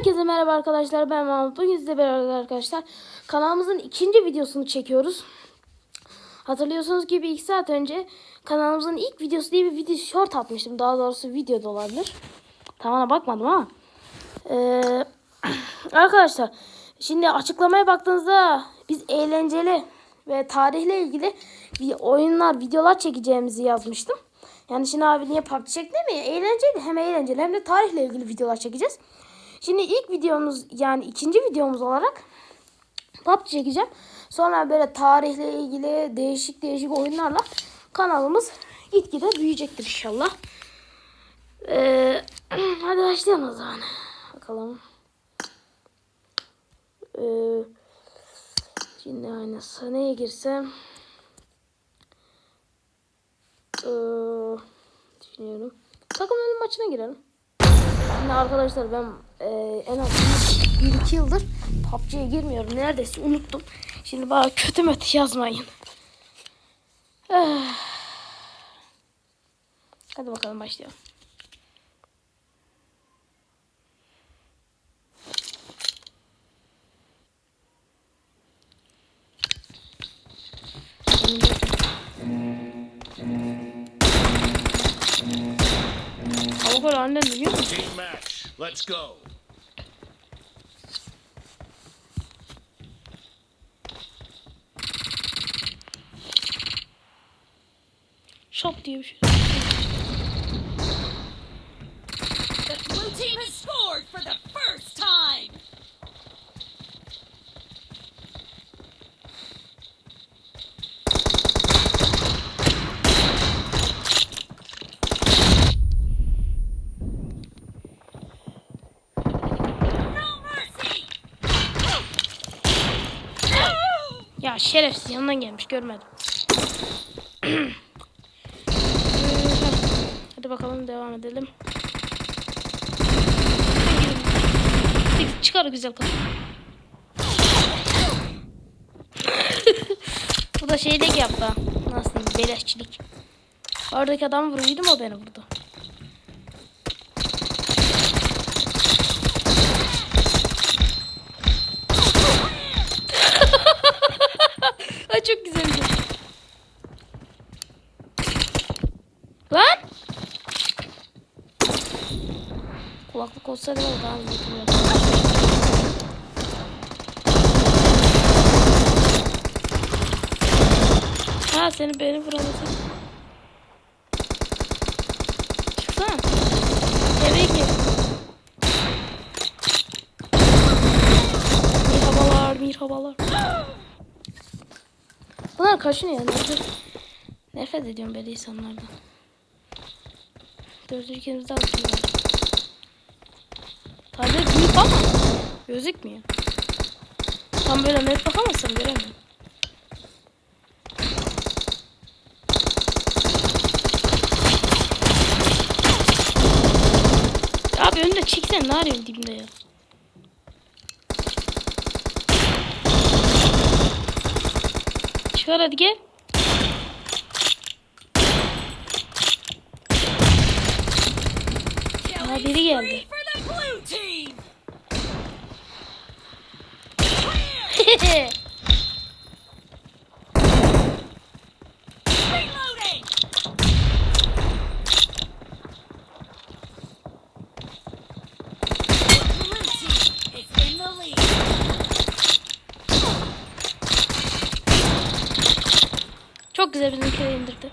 Herkese merhaba arkadaşlar ben Mahmut. Bugün sizle beraber arkadaşlar kanalımızın ikinci videosunu çekiyoruz. Hatırlıyorsunuz ki bir iki saat önce kanalımızın ilk videosu diye bir video short atmıştım. Daha doğrusu video da olabilir. Tamam bakmadım ama. Ee, arkadaşlar şimdi açıklamaya baktığınızda biz eğlenceli ve tarihle ilgili oyunlar, videolar çekeceğimizi yazmıştım. Yani şimdi abi niye PUBG çekti mi? Eğlenceli. Hem eğlenceli hem de tarihle ilgili videolar çekeceğiz. Şimdi ilk videomuz yani ikinci videomuz olarak PUBG çekeceğim. Sonra böyle tarihle ilgili değişik değişik oyunlarla kanalımız gitgide büyüyecektir inşallah. Ee, hadi başlayalım o zaman. Bakalım. Ee, şimdi aynısı neye girsem? Ee, düşünüyorum. Takım maçına girelim. Şimdi arkadaşlar ben e, en az 1-2 yıldır PUBG'ye girmiyorum. Neredeyse unuttum. Şimdi bana kötü mötü yazmayın. Eh. Hadi bakalım başlayalım. Avukar annen biliyor musun? Let's go. Şok diye bir şey. The blue team has scored for the first time. No mercy. Ya şerefsiz yanından gelmiş görmedim. Bakalım devam edelim. Çıkar güzel kız. Bu da şeylik yaptı. Nasıl beleşçilik. Oradaki adam vuruyordu mu beni vurdu. Ay çok güzeldi. Lan! Kulaklık olsaydı var daha iyi. Ha seni beni vuramadı. Çıksana. Eve gir. Merhabalar, merhabalar. Bunlar kaşınıyor. Nefret, nefret ediyorum böyle insanlardan. Dördüncü kelimizde atmıyor. Tablet büyük ama gözükmüyor. Tam böyle net bakamazsam göremiyorum. Abi önünde çeksen ne arıyorsun dibinde ya? Çıkar hadi gel. Killing biri geldi. Çok güzel bizimkileri indirdi.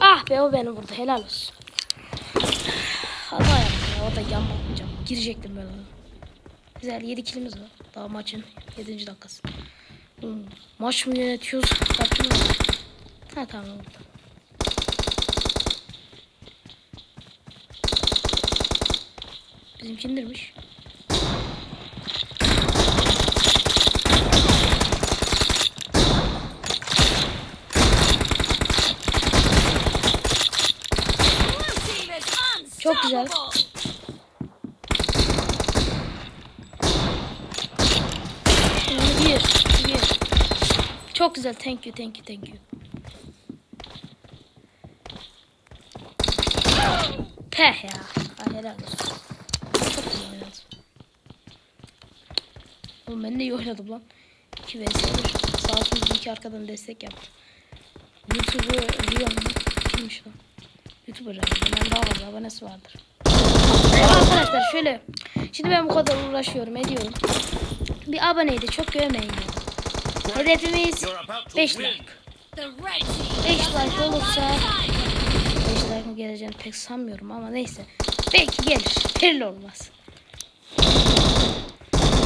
Ah be o beni vurdu helal olsun. Orada yan bakmayacağım. Girecektim ben ona. Güzel 7 kilimiz var. Daha maçın 7. dakikası. Hmm, maç mı yönetiyoruz? Yaptım mı? Ha tamam oldu. Bizimki indirmiş. Blue team is Çok güzel. unstoppable. Şimdi bir, bir. Çok güzel. Thank you, thank you, thank you. Heh ya. Ay helal olsun. Çok iyi oynadım. Oğlum ben de iyi oynadım lan. 2 vs 1. Sağ olsun bizim iki arkadan destek yaptı. YouTuber Rion? Kimmiş lan? YouTuber herhalde. Ben daha fazla abonesi vardır. Arkadaşlar şöyle. Şimdi ben bu kadar uğraşıyorum ediyorum. Bir aboneyi de çok görmeyin. ya. Hedefimiz You're about to 5 win. like. The red team 5 doesn't like olursa much time. 5 like mı geleceğini pek sanmıyorum ama neyse. Belki gelir. Belli olmaz.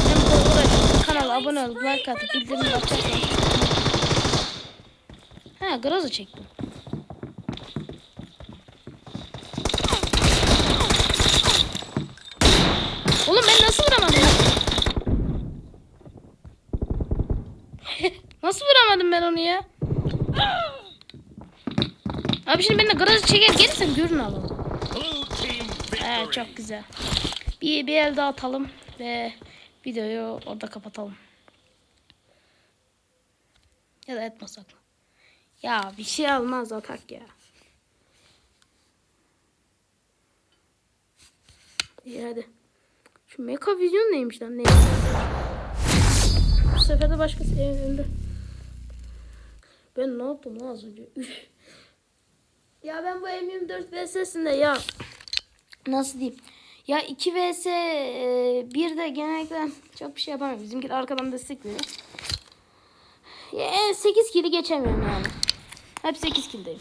Hem kadar uğraşıyorum. Kanala abone olup like atıp bildirimleri açarsanız. Ha Groza çektim. Oğlum ben nasıl vuramadım? Nasıl vuramadım ben onu ya? Abi şimdi ben de garajı çeker gelirsem görün team Evet çok güzel. Bir, bir el daha atalım ve videoyu orada kapatalım. Ya da etmasak mı? Ya bir şey almaz atak ya. İyi hadi. Şu Mecha Vision neymiş lan? Neymiş? Bu sefer de başkası evinde. Ben ne yaptım lan az önce? Ya ben bu M24 VS'sinde ya nasıl diyeyim? Ya 2 vs 1 de genellikle çok bir şey yapamıyorum. Bizimkiler arkadan destekliyor. Ya en 8 kill'i geçemiyorum yani. Hep 8 kill'deyim.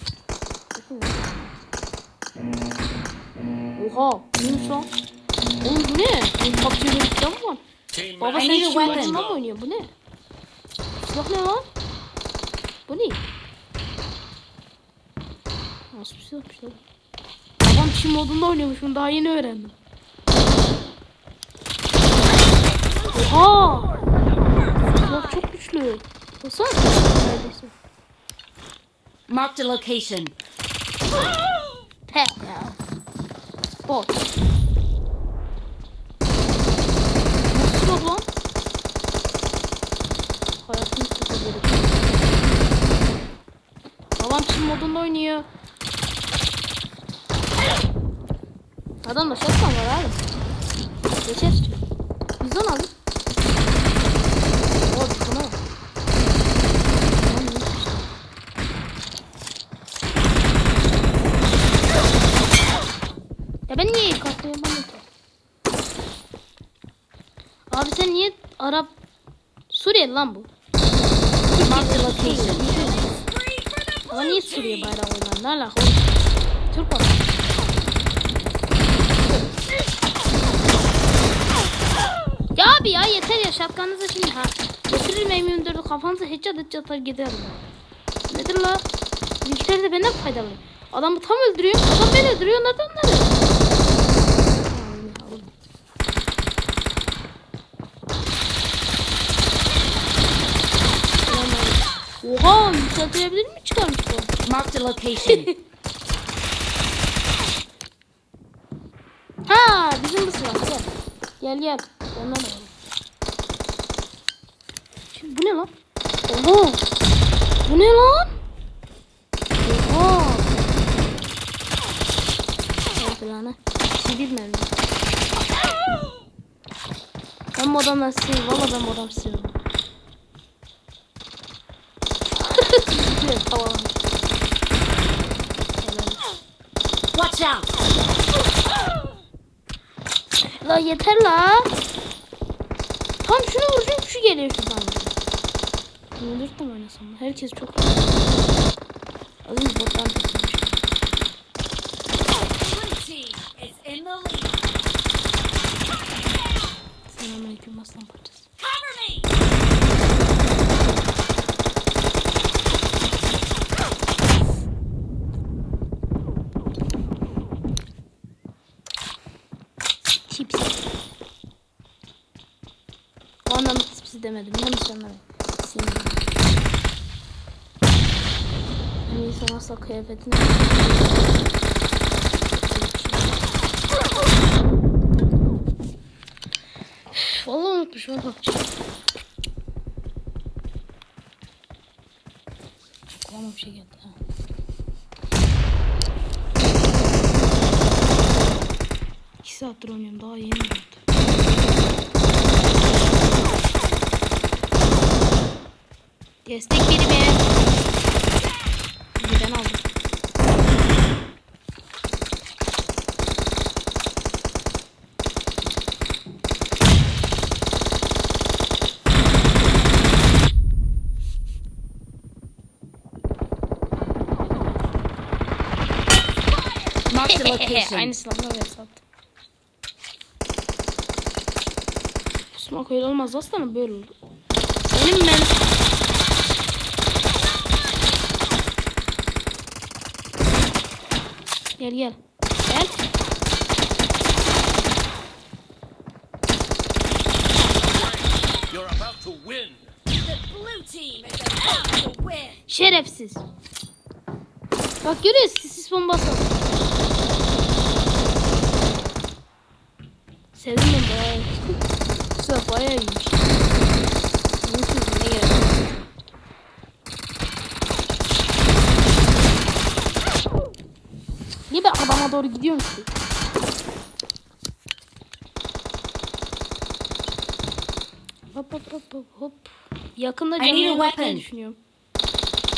Oha, neymiş lan? Oğlum bu ne? PUBG'de reklam mı var? Baba sen oyundan mı oynuyor? Bu ne? Silah ne lan? Bu ne? Nasıl bir silahmış lan? Babam Çin modunda oynuyormuş bunu daha yeni öğrendim. Oha! Silah çok güçlü. Baksana. Neredeyse. Marked a location. He ya. Bot. Nasıl lan? Hayatımı tutabilirim. Babam Çin modunda oynuyor. Adam da şapkan var abi. Geçer. Bizon alır. O buna bak. Lan neymiş işte. Ya ben niye ilk ben de. Abi sen niye Arap Suriyeli lan bu? Marked a location. Ama niye Suriye team. bayrağı oynar? Ne alaka oğlum? Türk var. Ya abi ya yeter ya şapkanızı şimdi ha. Getiririm M24'ü kafanıza headshot headshot atar giderim. Nedir la? Bizimkiler de benden faydalı. Adamı tam öldürüyor. Adam beni öldürüyor. Nereden location. Ha bizim bu silah gel. Gel gel. Ondan alalım. Şimdi bu ne lan? Oha. Bu ne lan? Oha. Hadi lan. Şey bilmem. Ben adamdan istiyorum. Valla ben bu adam istiyorum. Evet, tamam. Helal. Out. La yeter la. Tam şunu vuracağım şu geliyor şuradan. Tam oynasam. Herkes çok Aziz botlar tutmuş. Selamünaleyküm aslan parçası. Demedim. Yanlış anlamayın. Sinirlendim. En insan asla kıyafetini... Vallahi unutmuşum. Kulağıma bir şey geldi. Ha. saattir oynuyorum daha yeni oldu. Destek birimi. Bir ben aldım. Aynı silahla öyle sattım. Smoke öyle olmaz aslında böyle olur. Benim ben. Gel gel. Gel. You're about to win. The blue team is about to win. Şerefsiz. Bak görüyorsun sis bombası. Sevdim ben bayağı. Silah bayağı iyiymiş. Doğru gidiyorum ki? Hop hop hop hop hop. Yakında canlı weapon. düşünüyorum.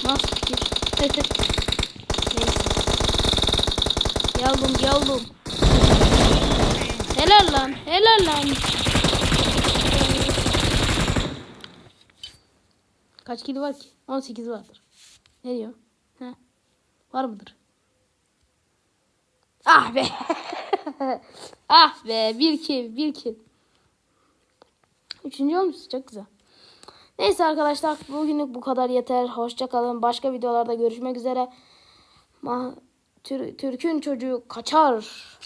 Nasıl fikir? Neyse. Yavrum yavrum. Helal lan. Helal lan. Kaç kilo var ki? 18 vardır. Ne diyor? He. Var mıdır? Ah be. ah be. Bir kill. Bir kill. Üçüncü olmuşsun. Çok güzel. Neyse arkadaşlar bugünlük bu kadar yeter. Hoşça kalın. Başka videolarda görüşmek üzere. Ma Tür- Türk'ün çocuğu kaçar.